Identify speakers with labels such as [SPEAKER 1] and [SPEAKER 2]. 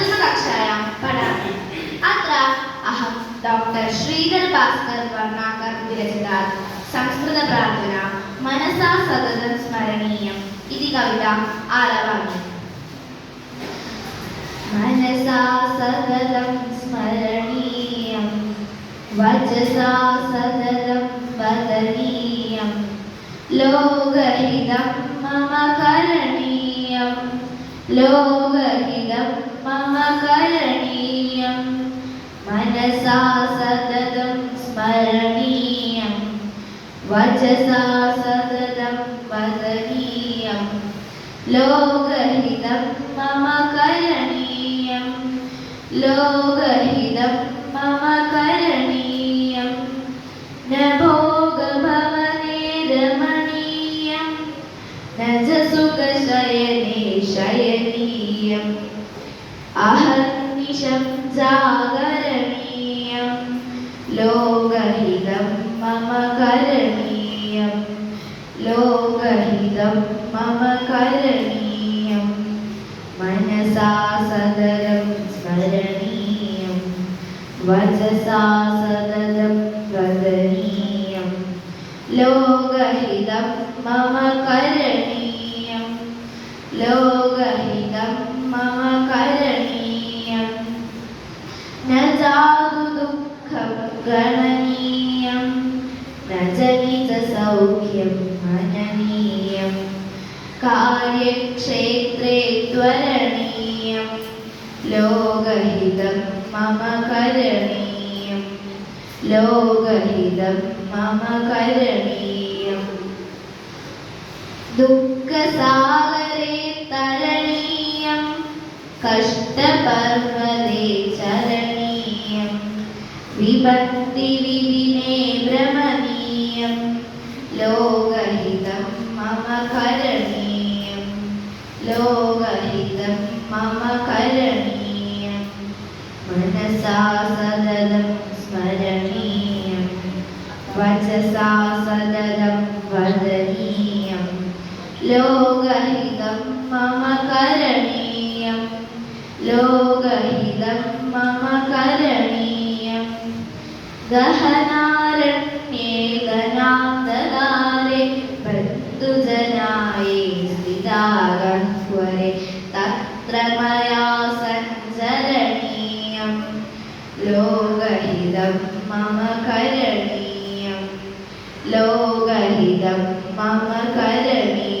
[SPEAKER 1] പ്രഥമകക്ഷായാം പഠാമി അത്ര അഹം ഡോക്ടർ ശ്രീധർ ഭാസ്കർ വർണാകർ വിരചിത സംസ്കൃത പ്രാർത്ഥന മനസാ സതതം സ്മരണീയം. ഇതി കവിത ആലവാമി മനസാ സതതം സ്മരണീയം. വചസാ സതതം വദനീയം. ലോകഹിതം മമ കരണീയം. ലോകഹിതം മമ കരണീയം മനസാ സതതം സ്മരണീയം. വചസാ സതതം വദനീയം. ലോകഹിതം മമ കരണീയം ലോകഹിതം മമ കരണീയം ന ഭോഗഭവനേ രമണീയം ന സുഖശയനേ ശയനീയം. അഹർനിശം ജാഗരണീയം ലോകഹിതം മമ കരണീയം. ലോകഹിതം മമ കരണീയം. മനസാ സദരം സ്മരണീയം. വചസാ സദരം വദനീയം. ലോകഹിതം മമ കരണീയം. ലോക മനനീയം രജനിത സൗഖ്യം മനനീയം. കാര്യക്ഷേത്രേ ത്വരണീയം ലോകഹിതം മമ കരണീയം. ലോകഹിതം മമ കരണീയം. ദുഃഖസാഗരേ തരണീയം കഷ്ടപർവതേ ചരണീയം. विभक्तिविधिने भ्रमणीयं लोकहितं मम करणीयं लोकहितं मम करणीयं मनसा सततं स्मरणीयं वचसा सततं वदनीयं लोकहितं मम करणीयं ഗഹനാരണ്യേ ഗനാന്തകാരെ ബന്ധുജനായി സ്ഥിതാഗഹ്വരെ തത്ര മയാ സഞ്ചരണീയം ലോകഹിതം മമ കരണീയം ലോകഹിതം മമ കരണീയം.